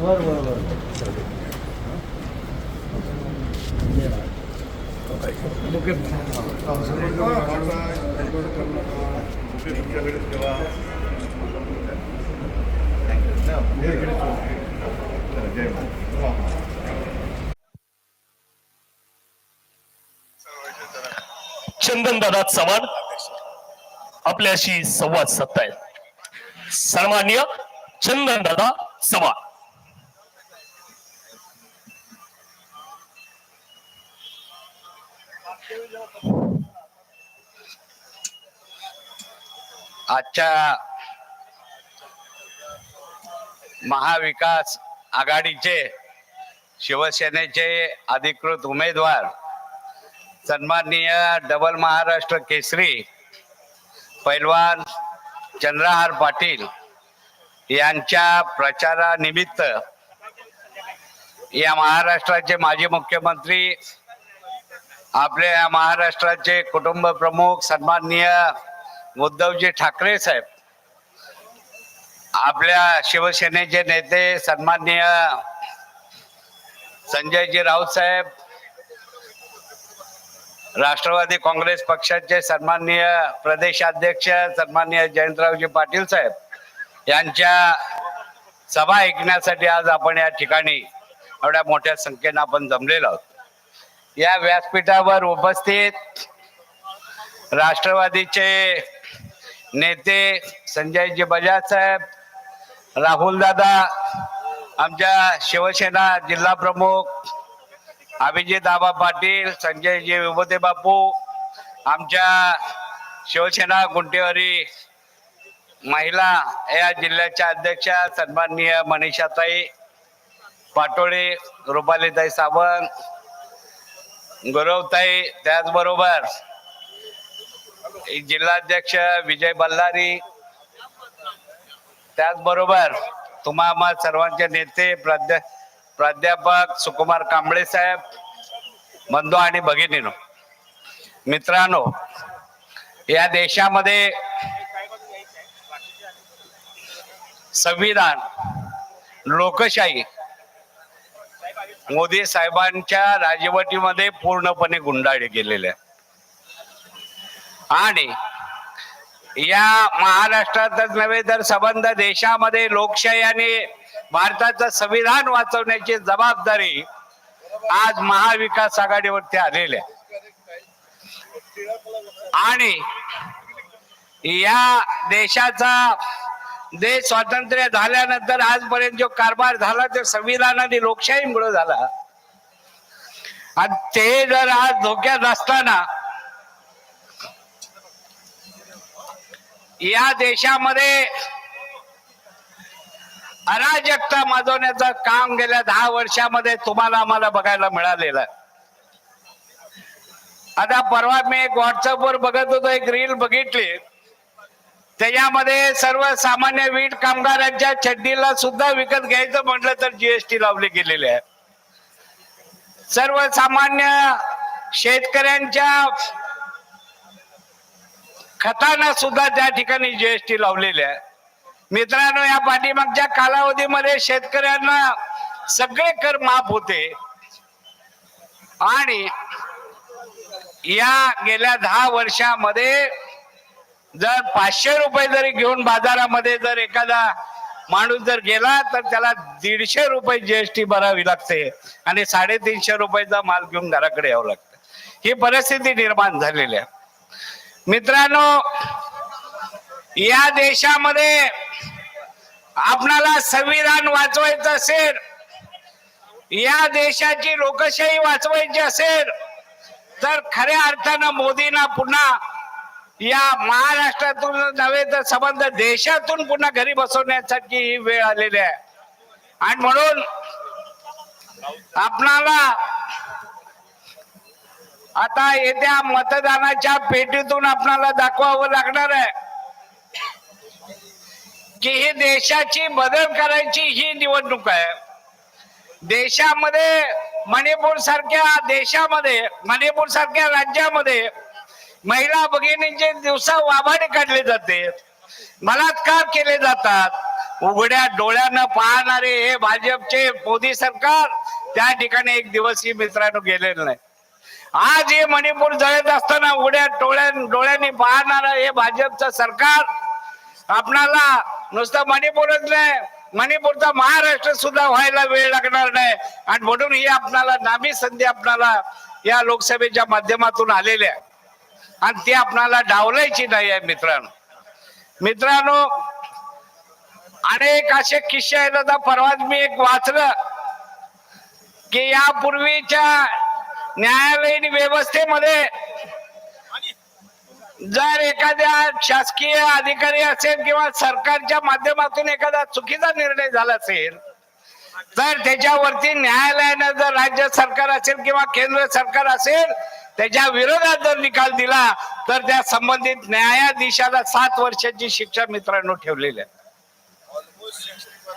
बरं बरं बरं चंदनदादा चव्हाण आपल्याशी संवाद साधतायत. सन्मान्य चंदनदादा चव्हाण. आजच्या महाविकास आघाडीचे शिवसेनेचे अधिकृत उमेदवार सन्माननीय डबल महाराष्ट्र केसरी पैलवान चंद्रहार पाटील यांच्या प्रचारानिमित्त या महाराष्ट्राचे माजी मुख्यमंत्री आपल्या या महाराष्ट्राचे कुटुंब प्रमुख सन्माननीय उद्धवजी ठाकरे साहेब आपल्या शिवसेनेचे नेते सन्माननीय संजयजी राऊत साहेब राष्ट्रवादी काँग्रेस पक्षाचे सन्माननीय प्रदेशाध्यक्ष सन्माननीय जयंतरावजी पाटील साहेब यांच्या सभा ऐकण्यासाठी आज आपण या ठिकाणी एवढ्या मोठ्या संख्येनं आपण जमलेलो आहोत. या व्यासपीठावर उपस्थित राष्ट्रवादीचे नेते संजयजी बजाज साहेब राहुल दादा आमच्या शिवसेना जिल्हा प्रमुख अभिजित आबा पाटील संजयजी विभूते बापू आमच्या शिवसेना गुंटेवारी महिला या जिल्ह्याच्या अध्यक्षा सन्माननीय मनीषाताई पाटोळे रुपालीताई सावंत गौरवताई त्याचबरोबर जिल्हाध्यक्ष विजय बल्लारी त्याचबरोबर तुम्हा सर्वांचे नेते प्राध्या प्राध्यापक सुकुमार कांबळे साहेब बंधू आणि भगिनीनो. मित्रांनो या देशामध्ये संविधान लोकशाही मोदी साहेबांच्या राजवटीमध्ये पूर्णपणे गुंडाळले गेलेले आणि या महाराष्ट्रातच नव्हे तर संबंध देशामध्ये लोकशाही आणि भारताचं संविधान वाचवण्याची जबाबदारी आज महाविकास आघाडीवरती आलेली आहे. आणि या देशाचा देश स्वातंत्र्य झाल्यानंतर आजपर्यंत जो कारभार झाला तो संविधान आणि लोकशाहीमुळे झाला. आणि ते जर आज धोक्यात असताना या देशामध्ये अराजकता माजवण्याचं काम गेल्या दहा वर्षामध्ये तुम्हाला आम्हाला बघायला मिळालेलं. आता परवा मी एक व्हॉट्सअपवर बघत होतो एक रील बघितली. त्याच्यामध्ये सर्वसामान्य वीट कामगारांच्या चड्डीला सुद्धा विकत घ्यायचं म्हटलं तर जीएसटी लावली गेलेली आहे. सर्वसामान्य शेतकऱ्यांच्या खताना सुद्धा त्या ठिकाणी जीएसटी लावलेली आहे. मित्रांनो या पाठीमागच्या कालावधीमध्ये शेतकऱ्यांना सगळे कर माफ होते. आणि या गेल्या दहा वर्षामध्ये जर पाचशे रुपये जरी घेऊन बाजारामध्ये जर एखादा माणूस जर गेला तर त्याला दीडशे रुपये जीएसटी भरावी लागते आणि साडेतीनशे रुपयाचा माल घेऊन घराकडे यावं लागतं. ही परिस्थिती निर्माण झालेली आहे. मित्रांनो या देशामध्ये आपणाला संविधान वाचवायचं असेल या देशाची लोकशाही वाचवायची असेल तर खऱ्या अर्थानं मोदींना पुन्हा या महाराष्ट्रातून नव्हे तर संबंध देशातून पुन्हा घरी बसवण्यासाठी ही वेळ आलेली आहे. आणि म्हणून आपणाला आता येत्या मतदानाच्या पेटीतून आपणाला दाखवावं लागणार आहे की ही देशाची बदल करायची ही निवडणूक आहे. देशामध्ये मणिपूर सारख्या देशामध्ये मणिपूर सारख्या राज्यामध्ये महिला भगिनींचे दिवसा वाभाडे काढले जाते. बलात्कार केले जातात. उघड्या डोळ्यानं पाहणारे हे भाजपचे मोदी सरकार त्या ठिकाणी एक दिवसही मित्रांनो गेलेलं नाही. आज हे मणिपूर जळत असताना उघड्या डोळ्या डोळ्यांनी पाहणार हे भाजपचं सरकार आपणाला नुसतं मणिपूरच नाही मणिपूरचा महाराष्ट्र सुद्धा व्हायला वेळ लागणार नाही. आणि म्हणून ही आपणाला नामी संधी आपणाला या लोकसभेच्या माध्यमातून आलेल्या आहे. आणि ती आपणाला डावलायची नाही आहे मित्रांनो. मित्रांनो अनेक असे किस्से आहेत. आता परवाच मी एक वाचलं की यापूर्वीच्या न्यायालयीन व्यवस्थेमध्ये जर एखाद्या शासकीय अधिकारी असेल किंवा सरकारच्या माध्यमातून एखादा चुकीचा निर्णय झाला असेल तर त्याच्यावरती न्यायालयानं जर राज्य सरकार असेल किंवा केंद्र सरकार असेल त्याच्या विरोधात जर निकाल दिला तर त्या संबंधित न्यायाधीशाला सात वर्षाची शिक्षा मित्रांनो ठेवलेली आहे.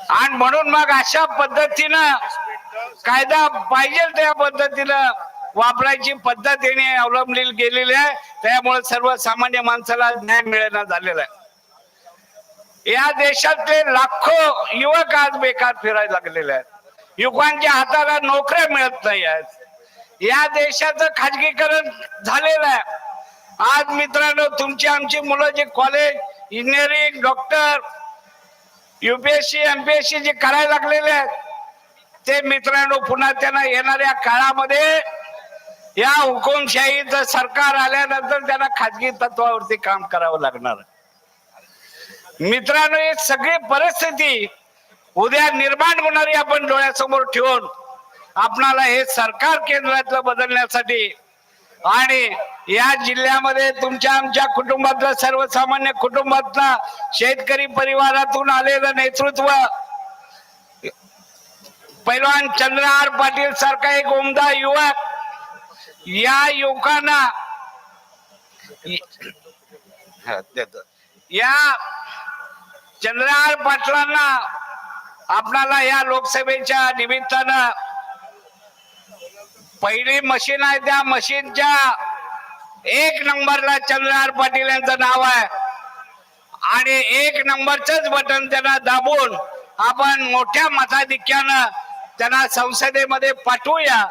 आणि म्हणून मग अशा पद्धतीनं कायदा पाहिजे त्या पद्धतीनं वापरायची पद्धत येणे अवलंबली गेलेली आहे. त्यामुळे सर्वसामान्य माणसाला न्याय मिळेना झालेला आहे. या देशातले लाखो युवक आज बेकार फिरायला लागलेले आहेत. युवकांच्या हाताला नोकऱ्या मिळत नाही आहेत. या देशाचं खाजगीकरण झालेलं आहे. आज मित्रांनो तुमची आमची मुलं जे college engineering doctor UPSC MPSC जे करायला लागलेले आहेत ते मित्रांनो पुन्हा त्यांना येणाऱ्या काळामध्ये या हुकुमशाहीचं सरकार आल्यानंतर त्यांना खाजगी तत्वावरती काम करावं लागणार. मित्रांनो ही सगळी परिस्थिती उद्या निर्माण होणारी आपण डोळ्यासमोर ठेवून आपणाला हे सरकार केंद्रातलं बदलण्यासाठी आणि या जिल्ह्यामध्ये तुमच्या आमच्या कुटुंबातलं सर्वसामान्य कुटुंबातला शेतकरी परिवारातून आलेलं नेतृत्व पैलवान चंद्रहार पाटील सारखा एक उमदा युवक या युवकांना. या चंद्रहार पाटलांना आपणाला या लोकसभेच्या निमित्तानं पहिली मशीन आहे त्या मशीनच्या एक नंबरला चंद्रहार पाटील यांचं नाव आहे. आणि एक नंबरच बटन त्यांना दाबून आपण मोठ्या मताधिक्यानं त्यांना संसदेमध्ये पाठवूया.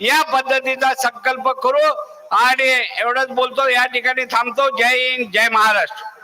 या पद्धतीचा संकल्प करू. आणि एवढंच बोलतो. या ठिकाणी थांबतो. जय हिंद जय महाराष्ट्र.